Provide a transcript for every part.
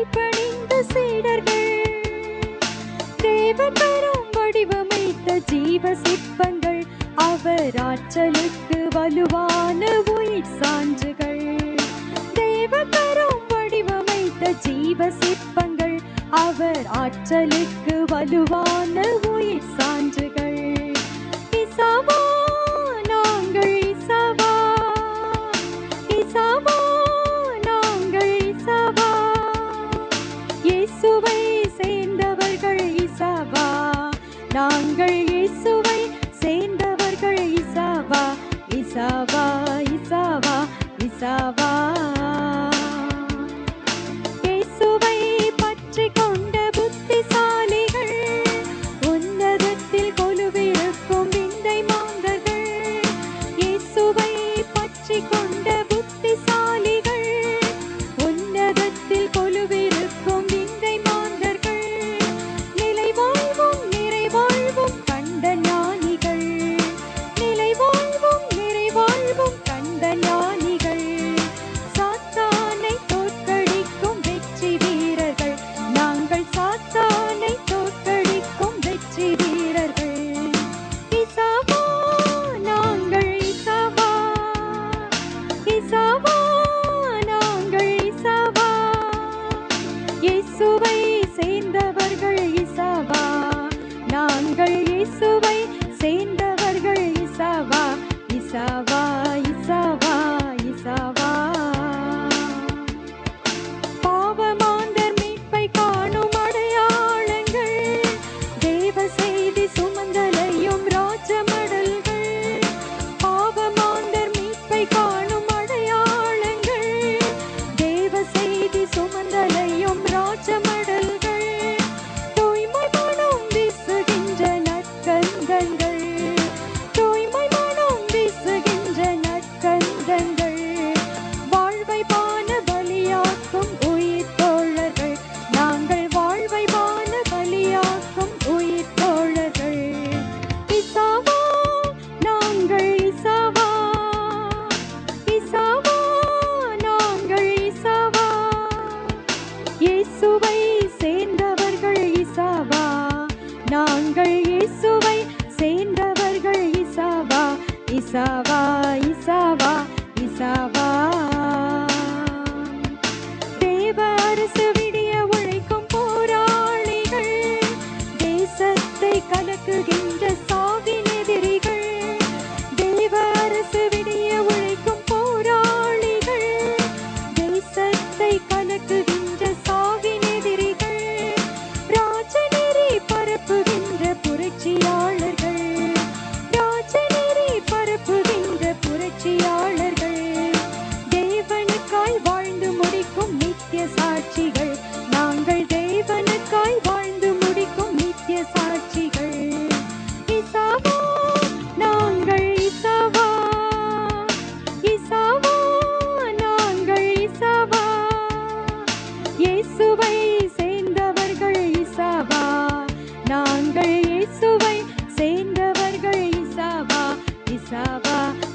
ஆடி பணிந்த சீடர்கள். தேவன் பெறும் வடிவமைத்த ஜீவ சிற்பங்கள். அவர் ஆற்றலுக்கு வலுவான உயிர் சான்றுகள். தேவ பெறும் வடிவமைத்த ஜீவ சிற்பங்கள். அவர் ஆற்றலுக்கு வலுவான உயிர் சான்றுகள். இசாவா நாங்கள் இயேசுவை சேர்ந்தவர்கள். இசாவா இசாவா இசாவா இசாவா. இயேசுவை Isava, Isava, Isava. Devar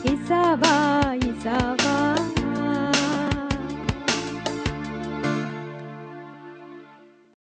Исава, Исава.